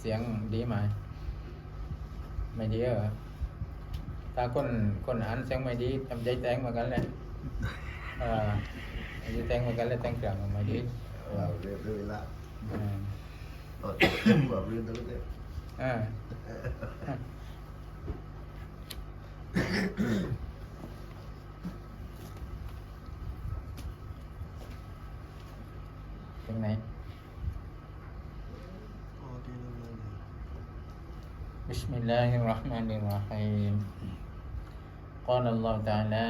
เสียงดีไหมไม่ดีเหรอถ้าคนคนอ่านเสียงไม่ดีทำใจแตงเหมือนกันเลยเออใจแตงเหมือนกันเลยแตงเครื่องไม่ดี Wow, dia beli lah. อ่า Oh, buat beli terus dia. อ่าตรง الله الرحمن الرحيم قال الله تعالى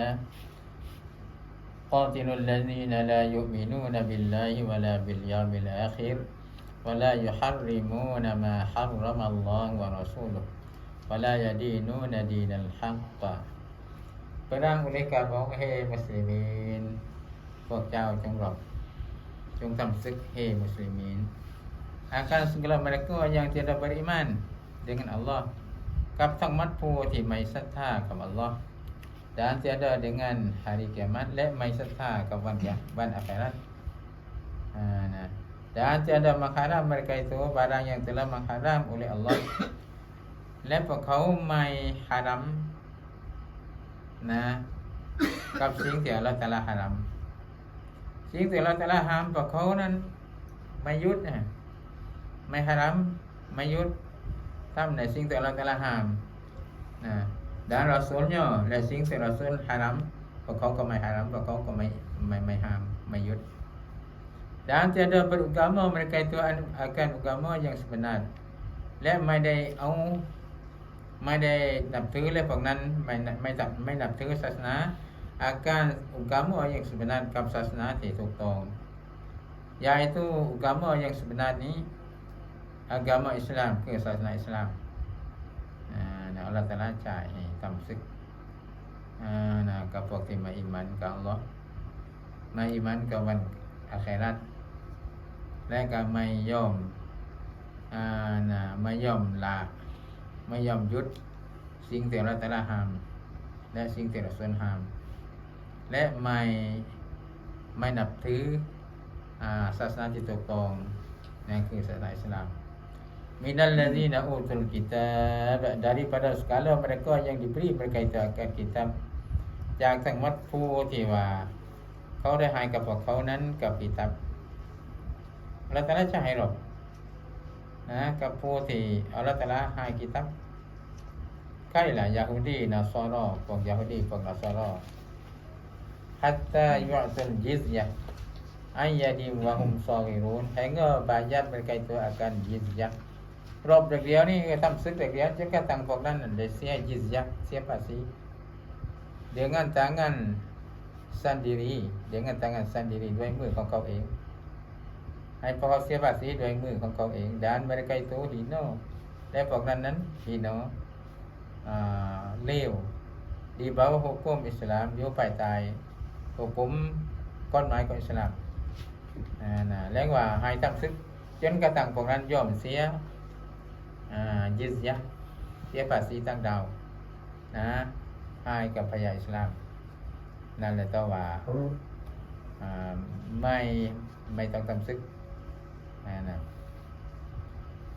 قاتلوا الذين لا يؤمنون بالله ولا باليوم الآخر ولا يحرمون ما حرم الله ورسوله ولا يدينون دين الحق พระนางอุลิกาบอกเฮมุสลิมีนพวกเจ้าจงรบจงทำศึกเฮมุสลิมีน akan segala mereka yang tidak beriman dengan Allah กับทั้งมัดผู้ที่ไม่ศรัทธากับ Allah dan tiada dengan hari kiamat และไม่ศรัทธากับวันกิวัน akhirat ha, nah. dan tiada mengharam mereka itu barang yang telah mengharam oleh Allah และพวกเขาไม่ฮารัมนะกับสิ่งที่อัลลอฮฺตะลาฮารัมสิ่งที่อัลลอฮฺตะลาห้ามพวกเขานั้นไม่ยุดนะไม่ฮารัมไม่ยุด ทำในสิ่งที่อัลลอฮฺตะลาห้ามนะ dan rasulnya และสิ่งที่รัสูลฮารัมพวกเขาก็ไม่ฮารัมพวกเขาก็ไม่ไม่ไม่ห้ามไม่ยุด dan tiada beragama mereka itu akan agama yang sebenar และไม่ได้เอาไม่ได้นับถือและพวกนั้นไม่ไม่นับไม่นับถือศาสนา อาการอุกาม yang sebenar กับศาสนาที่ถูกต้อง yaitu agama yang sebenar ni agama Islam คือศาสนาอิสลามอ่นะอัลลอฮฺตะอาลาจ่ายให้ทำศึกอ่นะกับพวกที่มาอิมันกับอัลลอฮ์มาอิมันกับวันอาคราตและก็ไม่ยอมอ่นะไม่ยอมละไม่ยอมยุดสิ่งที่เราแต่ละห้ามและสิ่งที่เราส่วนห้าม และไม่ไม่นับถือศาสนาที่ถูกต้องนั่นคือศาสนาอิสลาม Minal ladzina utul kitab daripada segala mereka yang diberi mereka itu akan kitab จากทั้งหมดผู้ที่ว่า เขาได้ให้กับพวกเขานั้นกับกิตับเราแต่ละจะให้หรอกนะกับผู้ที่อัลลอฮฺตะอาลาให้กิตับใกล้ละยาฮูดีนาซอรอพวกยาฮูดีพวกนาซอรอฮัตตายุอัตุลจิซยะอายาดิมวะฮุมซอกิรุน hingga bayar mereka itu akan jizyah ร รอบเด็กเดียวนี่ทำซึกเด็กเดียวจะแค่ตังพวกนั้นเลยเสียยิสยะเสียภาษีเดี๋ยวงานต่างงานสันดีรีเดี๋ยวงานต่างงานสันดีรีด้วยมือของเขาเอง ให้พวกเขาเสียภาษีด้วยมือของเขาเองด้านบริกรตัวฮีโนและพวกนั้นนั้นฮีโนเลวดีบ่าวฮุกุมอิสลามโย่ไปตายฮุกุมก้อนไม้ก้อนอิสลามนะแล้วว่าให้ตั้งซึกจนกระตังพวกนั้นยอมเสีย ยิซยะเสียภาษีต่างดาวนะให้กับพญาอิสลาม นั่นแหละตัวว่าอ่าไม่ไม่ต้องทำศึกนะนะ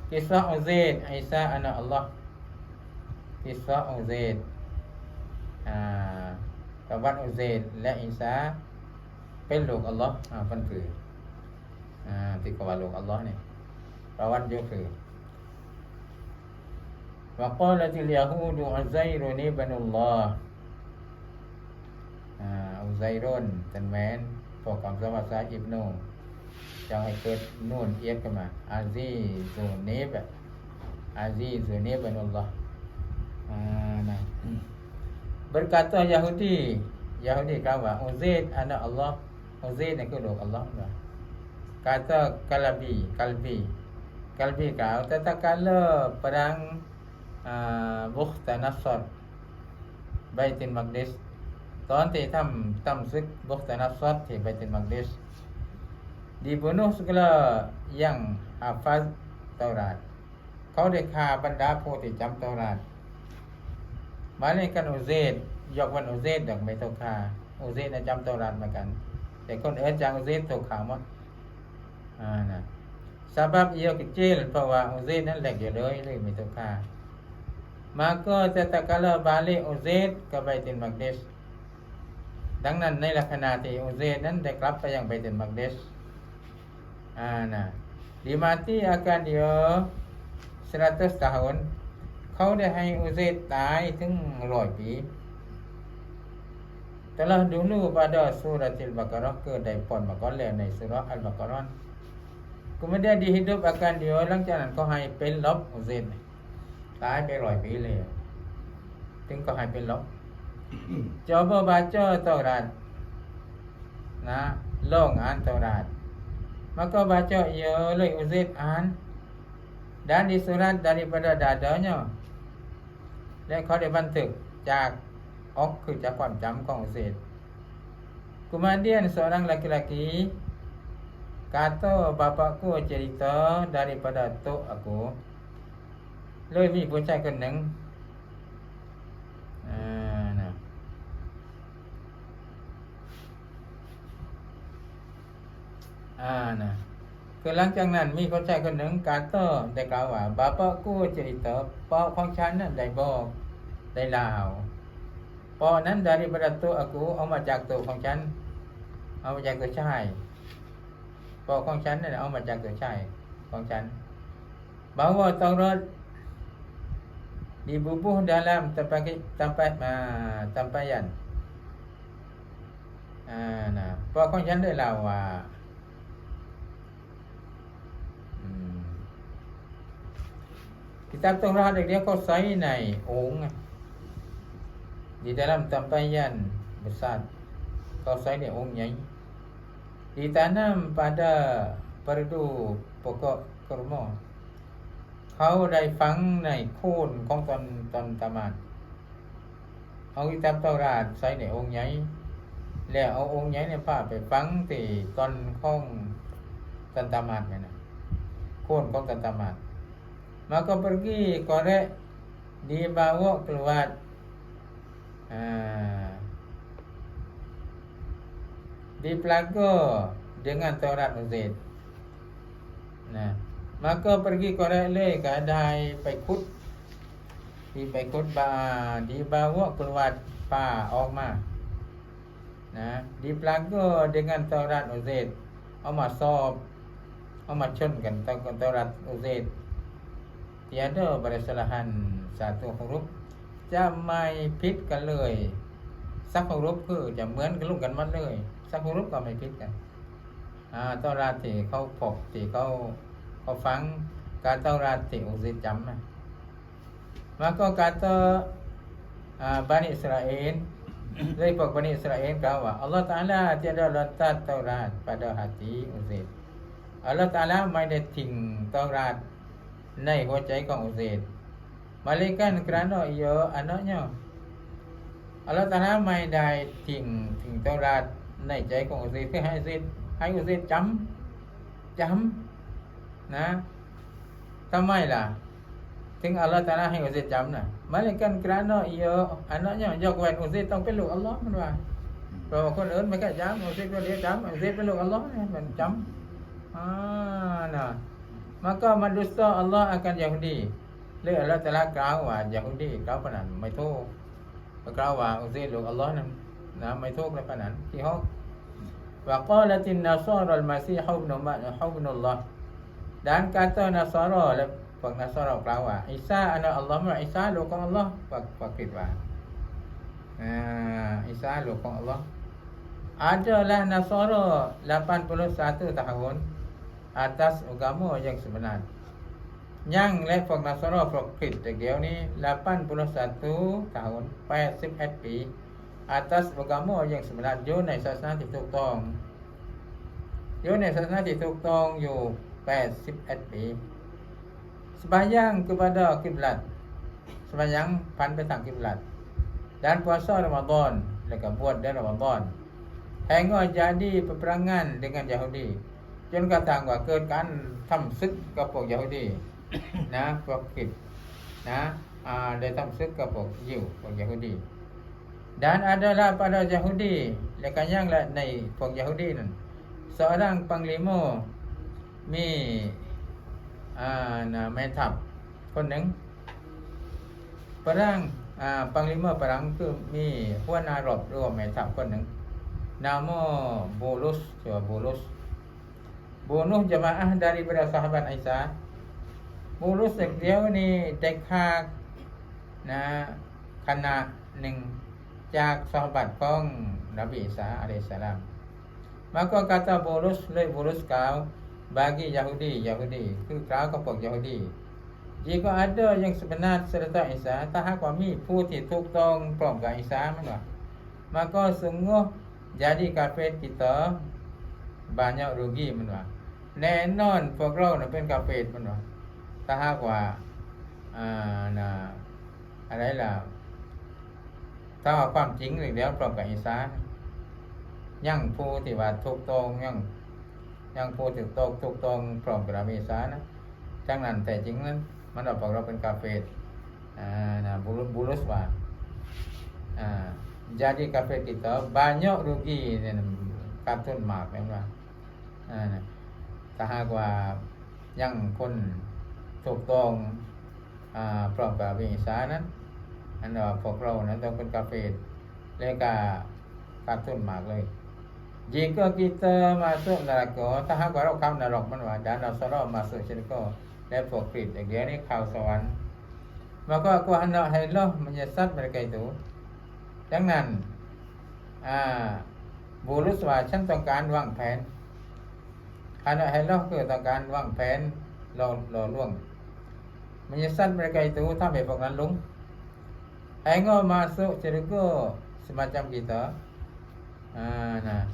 กิสซาอุเซดไอซาอันอัลลอฮ์กิสซาอุเซดอ่าประวัติอุเซดและอิสาเป็นลูกอัลลอฮ์อ่าฟันผืออ่าที่กว่าลูกอัลลอฮ์เนี่ยประวัติยกคือ وقالت اليهود عزير ابن الله อ่าอุไซรอนตันแมนพวกคำสวัสดิ์อิบนูจะให้เกิดนู่นเอียดขึ้นมาอาซีซูเนบอาซีซูเนบอัลลอฮ์อ่านะ berkata Yahudi Yahudi kata Uzaid anak Allah Uzaid ni kedua Allah lah. kata kalbi kalbi kalbi kau tatkala perang uh, Bukhtanasar Baitul Maqdis ตอนที่ทำทำศึกบุกตนัสซัดที่ไบตุลมักดิส dibunuh segala yang hafaz Taurat เขาได้ฆ่าบรรดาผู้ที่จำเตาราดมาในกันอุเซดยกวันอุเซดดอกไม่ถูกฆ่าอุเซดนะจำเตาราดเหมือนกัน แต่คนเอื่นจากอุเซดถูกฆ่าหมดอ่านะ Sebab ia kecil Bahawa Uzaid dan lagi เลยเลยไม่ต้องฆ่า maka tatkala balik Uzaid ke Baitul Maqdis ดังนั้นในลักษณะที่อุเซนนั้นได้กลับไปยังไปเดนมักเดสอ่านะดีมาตีอาการเดียวสราตุสตาฮนเขาได้ให้อุเซตายถึงร้อยปีแต่เราดูนู่บาดอสุรติลบักรอเกิดได้ปอนบักรอนแล้วในสุรอัลบักรอนก็ไม่ kemudian dihidup akan diulang jalan ขาให้เป็นลบอุเซน ตายไปลอยปีเลยถึงก็หายเป็นลบจ้อบอบาเจ้าตอรันนะล่งอันตอรันมันก็บาเจอเยอะเลยอุซิบอัน dan disurat daripada dadanya และเขาได้บันทึกจากออกคือจากความจำของเศษ kemudian seorang laki-laki kata bapakku cerita daripada tok aku Lebih bocah keneng Ah, nah. Ah, nah. คือหลังจากนั้นมีคนชายคนหนึ่งกาโต้ได้กล่าวว่าบาปะกู้จริตปอของฉันนั้นได้บอกได้ลาวปอนั้น dari pada ตัว aku เอามาจากตัวของฉัน เอามาจากตัวชายปอของฉันนั่นเอามาจากตัวชายของฉัน bahwa Taurat dibubuh dalam tempat tempat uh, tempayan อ่านะปอข องฉันได้ลาวว่า Hmm. Kitab Taurat dia kau sai nai ong di dalam tempayan besar kau sai ni ong nyai ditanam pada perdu pokok kurma เขาได้ฝังในโคนของตอนตอนตามาดเอากิตับตราดใส่ในองค์ใหญ่แล้วเอาองค์ใหญ่เนี่ยป้าไปฝังที่ตอนของตอนตามาดเนี่ยนะ kon kau kata mat. Maka pergi korek dibawa keluar ha, di pelaga dengan Taurat Uzaid. Nah, maka pergi korek le kadai ไปขุดที่ไปขุดบา dibawa keluar ป่าออกมานะ di pelaga dengan Taurat Uzaid เอามาสอบเอามาชนกันตอนตรัสอุเซด tiada bersalahan satu huruf จะไม่ผิดกันเลย สักฮุรุฟคือจะเหมือนกันลุกกันมัดเลย สักฮุรุฟก็ไม่ผิดกัน อ่าตอราติเขาพบที่เขา เขาฟังการตอราติอุเซดจำนะ maka kata uh, Bani Israel dari Bani Israel kata Allah Ta'ala tiada letak Taurat pada hati Uzaid อัลลอฮฺตาลาไม่ได้ทิ้งตอราดในหัวใจของอุเซดมาเลกันกรานอยออันนั้นเนี่ยอัลลอฮฺตาลาไม่ได้ทิ้งทิ้งตอราดในใจของอุเซดเพื่อให้อุเซดให้อุเซดจำจำ นะทำไมล่ะ ถึงอัลลอฮฺตาลาให้อุสิจำน่ะมาเลยกันกรานเนาะเยอะอันเนาะเนี่ยยกเว้นอุสิต้องเป็นลูกอัลลอฮ์มันว่าเพราะคนอื่นไม่นก็จำอุสิก็เรียกจำอุสิเป็นลูกอัลลอฮ์มันจำอ่าน่ะมันก็มาดุสต์อัลลอฮ์อาการยาฮุดีเรื่องอัลลอฮฺตาลากล่าวว่ายาฮุดีกล่าวปนันไม่โทษกล่าวว่าอุสิลูกอัลลอฮ์นั้นนะไม่โทษในปนันที่ห้องว่าก็ละจินนาซอรัลมาซีฮุบนุมะฮุบนุลลอฮ์ พวกพวกคิดว่าอ่าอีสาลูกของอัลลอฮ์ adalah Nasara 81 tahun atas agama yang sebenar. Yang level Nasara Prokrit Tegel ni 81 tahun 81 ปี atas agama yang sebenar อยู่ในศาสนาที่ถูกต้องอยู่ในศาสนาที่ถูกต้องอยู่ 81 ปี Sembahyang kepada kiblat Sembahyang pan petang kiblat Dan puasa Ramadan Mereka buat dan Ramadan Hingga jadi peperangan dengan Yahudi จนกระทั่งว่าเกิดการทำศึกกับพวกยาฮูดี นะพวกกิดนะอ่าได้ทำศึกกับพวกยิวพวกยาฮูดี dan adalah pada Yahudi lekanya la ในพวกยาฮูดีนั้น seorang panglima มีอ่านแม่ทัพคนหนึ่งปรังอ่าปังลิเมอร์ปรังคือมีหัวหน้ารอบรวมแม่ทัพคนหนึ่งนามโบลุสตัวโบลุสโบลุสจะมาอ่านดาริบราสหบัตไอซาโบลุสเด็กเดียวนี่เด็กหากนะขณะหนึ่งจากสหบัดของนบีสาอะลัยสลามมากกว่ากาตาโบลุสเลยโบลุสกล่าว bagi Yahudi Yahudi คือกล่าวกับพวก Yahudi jika ada yang sebenar serta Isa ถ้าหากว่ามีผู้ที่ถูกต้องพร้อมกับอิสามันว่า maka sungguh jadi kafir kita banyak rugi มันว่าแน่นอนพวกเราน่ะเป็นกาเฟรมันว่าถ้าหากว่าอ่านะอะไรล่ะถ้าว่าความจริงหรือแล้วพร้อมกับอิสายังผู้ที่ว่าถูกต้องยัง ยังผู้ถูกต้องถูกต้องพร้อมกับอิสานะจังนั้นแต่จริงนั้นมันเอาพวกเราเป็นกาเฟรอ่านะบุรุษบุรุษว่าอ่า jadi kafir kita banyak rugi ni kartun mark นะว่าอ่าถ้าหากว่ายังคนถูกต้องพร้อมกับวิสานั้นอันว่าพวกเรานั้นต้องเป็นกาเฟรแล้วก็การทุนมากเลย jika kita masuk neraka ถ้าหากว่าเราเข้านรกมันว่า dan Rasulullah masuk syurga และพวกคริสต์อย่างเดียวนี่เข้าสวรรค์ maka aku hendak hai Allah menyesat mereka itu ดังนั้นอ่าบูรุสว่าฉันต้องการวางแผนอันนั้นให้เราคือต้องการวางแผนรอรอล่วง menyesan mereka itu sampai pokoknya lung Engkau masuk syurga semacam kita ah, nah Jangan kata wa Dekat sawan เหมือนอย่างกับเรา Kemudian ia sembelih kuda perangnya หลังจากนั้นบูรุสก็สมาหมาซึกของมันะ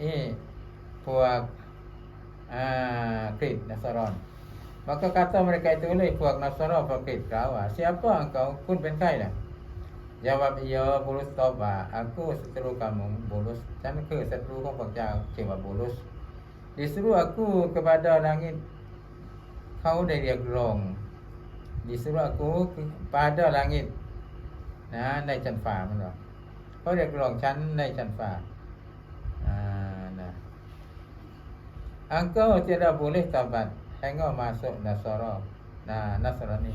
กยิวเอพวกอ่าคริสต์นัสรอน maka kata mereka itu oleh พวกนัสรอนพวกคริสต์กล่าวว่า siapa engkau คุณเป็นใครล่ะ Jawab ia Bulus Toba Aku seteru kamu Bulus Dan ke seteru kau pekak Cewa Bulus Disuruh aku kepada langit Kau dari gerong Disuruh aku kepada langit Nah, ในชั้นฟ้ามันว่าเขาเรียกร้องชั้นในชั้นฟ้าอ่านะ Engkau tidak boleh tabat Engkau masuk Nasara Nah, Nasrani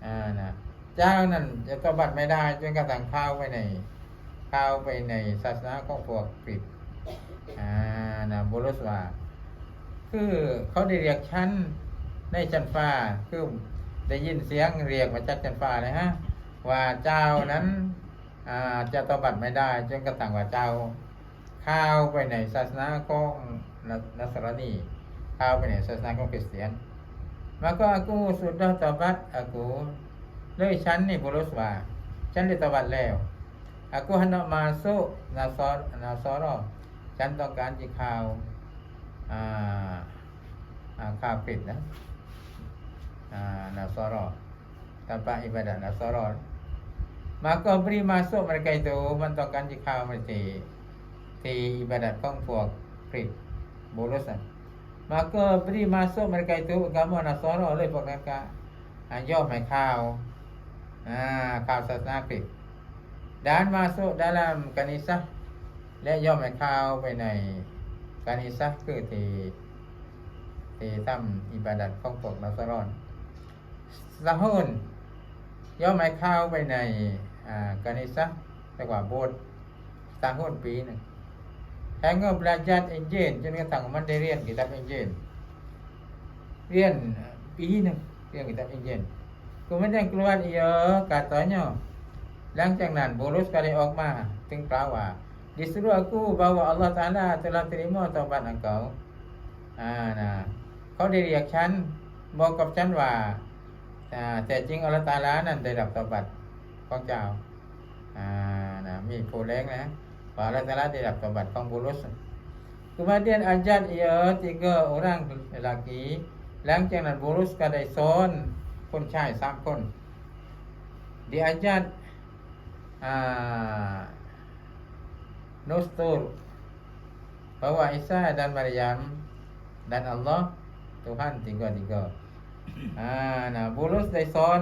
Ah, nah เจ้านั่นจะตบัดไม่ได้จนกระทั่งเข้าไปในเข้าไปในศาสนาของพวกกรีกอ่านะบุรุษว่าคือเขาได้เรียกชั้นในชั้นฟ้าคือได้ยินเสียงเรียกมาจากชั้นฟ้าเลยฮะว่าเจ้านั้นอ่าจะตบัดไม่ได้จนกระทั่งว่าเจ้า ข้าไปในศาสนาของนัสรณีข้าไปในศาสนาของคริสเตียนมาก็อากูสุดยอดตบัดอากูเลยฉันนี่บุรุษว่าฉันได้ตบัดแล้วอากูฮันมาโซนาซอนาซอรอฉันต้องการจีข่าวอ่าข่าวปิดนะอ่านาซอรอ tanpa ibadah Nasara. Maka beri masuk mereka itu mentokkan jika mereka ลยพวกนั้นก็อ่าย่อมให้ข่าว Nah, kau sasnakrik Dan masuk dalam kanisah และย่อมให้เข้าไปในกานิซะคือที่ที่ทำอิบาดัตของพวกนัสรอนสะหุนย่อมให้เข้าไปในอ่ากานิซะแต่ว่าโบสถ์สะหุนปีหนึง แห่งก็ belajar Injil จนกระทั่งมันได้เรียนกิตาบ Injil เรียนปีหนึงเรียนกิตาบ Injil Kemudian keluar ia katanya Langcang nan bolos kali okma Ting prawa Disuruh aku bahawa Allah Ta'ala telah terima taubat engkau ha, nah. Kau diriak chan บอกกับฉันว่าอ่าแต่จริงอัลลอฮฺตาลานั้นได้รับตอบัตของเจ้าอ่านะมีผู้แรงนะ ว่าอัลลอฮฺตาลาได้รับตอบัตของบุรุษ Kemudian ajat ia tiga orang lelaki หลังจากนั้นบูรุสก็ได้สอนคนชายสามคน diajat uh, Nustur bahwa Isa dan Maryam dan Allah Tuhan tiga-tiga. Ah, nah, Bulus ได้สอน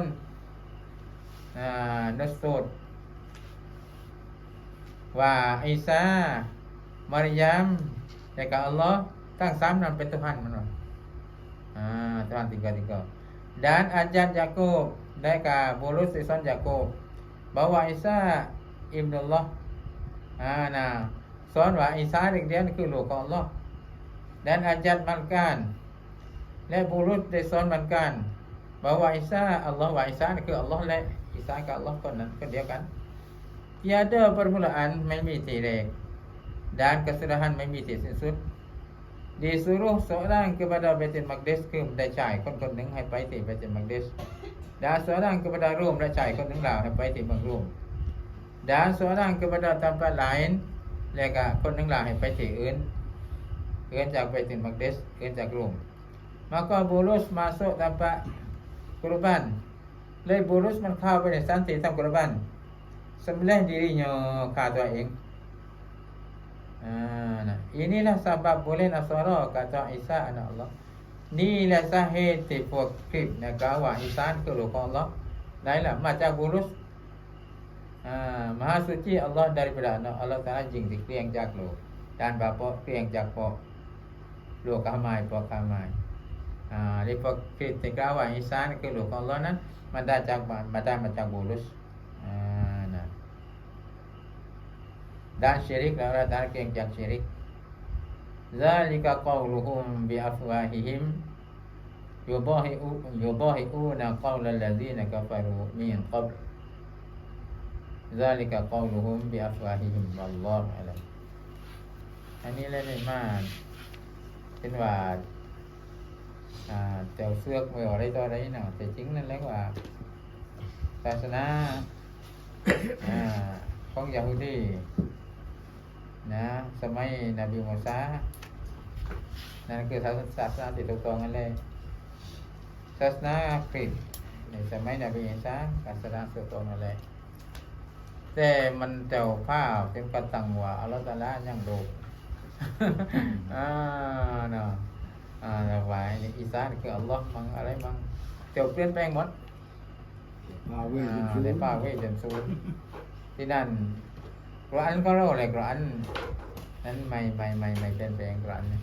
อ่า Nustur ว่าอิสามารยามและก็อัลลอฮ์ทั้งสามนั้นเป็น Tuhan มันว่าอ่า Tuhan tiga-tiga. Dan ajat Yakub ได้กับบูรุสได้สอนยาโกบ bahwa Isa ibnullah อ่านะสอนว่าอิสาเด็กเดียวนี่คือลูกของอัลลอฮ์ dan ajat Malkan และบูรุษได้สอนเหมือนกัน bahwa Isa Allah wa Isa นี่คืออัลลอฮ์และ tiada permulaan ไม่มีที่แรก dan kesudahan ไม่มีที่สิ้นสุด disuruh seorang kepada Baitul Maqdis คือได้จ่ายคนคนหนึ่งให้ไปที่ Baitul Maqdis dan seorang kepada Rom และจ่ายคนหนึ่งเหล่าให้ไปที่เมืองโรม dan seorang kepada tempat lain และก็คนหนึ่งเหล่าให้ไปที่อื่นอื่นจาก Baitul Maqdis อื่นจากโรม maka Bulus masuk tempat kurban เลย Bulus มันเข้าไปในสันติทำกุรบัน สำเร็จ dirinya ฆ่าตัวเอง Ah, nah, inilah sebab boleh Nasara kata Isa anak Allah. Inilah sahih tipu krip negawa Isa ke lu Allah. Lainlah macam burus. Ah, Maha suci Allah daripada anak Allah Taala jing di yang jak lu. Dan bapa yang jak po. Lu kamai po kamai. Ah, di po krip negawa Isa ke lu Allah nan mada jak mada macam burus. Ah, nah. ด่านชิริกแล้วด่านเก่งจากชิริก ذلك قولهم بأفواههم يضاهئون قول الذين كفروا من قبل ذلك قولهم بأفواههم والله أعلم อันนี้เล่นมานเป็นว่าแต่เสือกมืออะไรต่ออะไรเนาะแต่จริงนั่นแล้วว่าศาสนาของยาฮูดี นะสมัยนบีมูซานั่นคือศาสนาที่ถูกต้องกันเลยศาสนาคริสต์ในสมัยนบีมูซาศาสนาถูกต้องกันเลยแต่มันเจ้าภาพเป็นกระตังว่าอัลลอฮฺตะอาลายังดูอ่าเนาะอ่าแต่ว่าในอีสานคืออัลลอฮ์มังอะไรมังเจ้าเปลี่ยนแปลงหมดมาเว้ยอ่าจนในป่าเวจนซูนที่นั่น กรานก็เล่าอะไรกรานนั้นไม่ไม่ไม่ไม่เปลี่ยนแปลงกรานน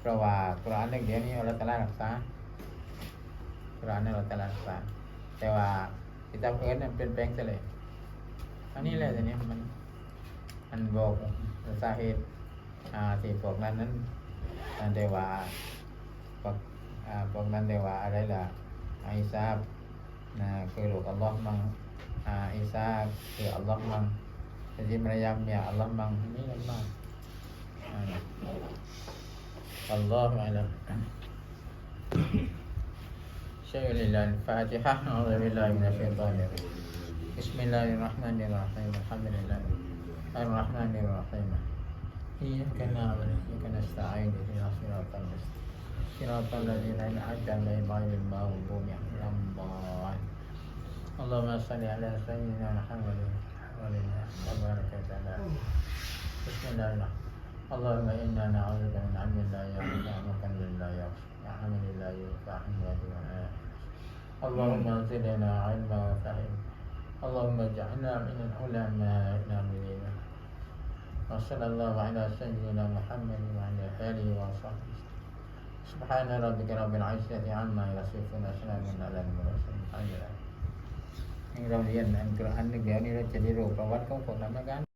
เพราะว่ากรานเรื่องเดียวนี้เราตลารักษากรานนี่เราตลารักษา แต่ว่าคิตาเอิร์นนั้นเปลี่ยนแปลงซะเลยอันนี้แหละทีนี้มันมันบอกสาเหตุอ่าที่พวกนั้นนั้นอ่าเดว่าพวกอ่าพวกนั้นเดว่าอะไรล่ะไอซาบ Nah, kalau Allah mang ah, Isa ke Allah mang Jadi meriamnya Allah menghuni lemah. Allah alam. شيء لله الفاتحة أعوذ بالله من الشيطان الرجيم بسم الله الرحمن الرحيم الحمد لله الرحمن الرحيم إياك نعبد وإياك نستعين اهدنا الصراط المستقيم صراط الذين أنعمت عليهم غير المغضوب عليهم اللهم صل على سيدنا محمد وعلى وبارك على بسم الله الرحمن اللهم إنا نعوذ بك من علم لا ينفع وقلب لا يخشى وعمل لا ينفع ولا اللهم زدنا علما وفهما اللهم اجعلنا من العلماء العاملين وصلى الله على سيدنا محمد وعلى آله وصحبه سبحان ربك رب العزة عما يصفون وسلام على المرسلين เราเรียนอันกระอันหนึ่งเดียวนี้เราจะได้รู้ประวัติของพวกนั้นเหมือนกัน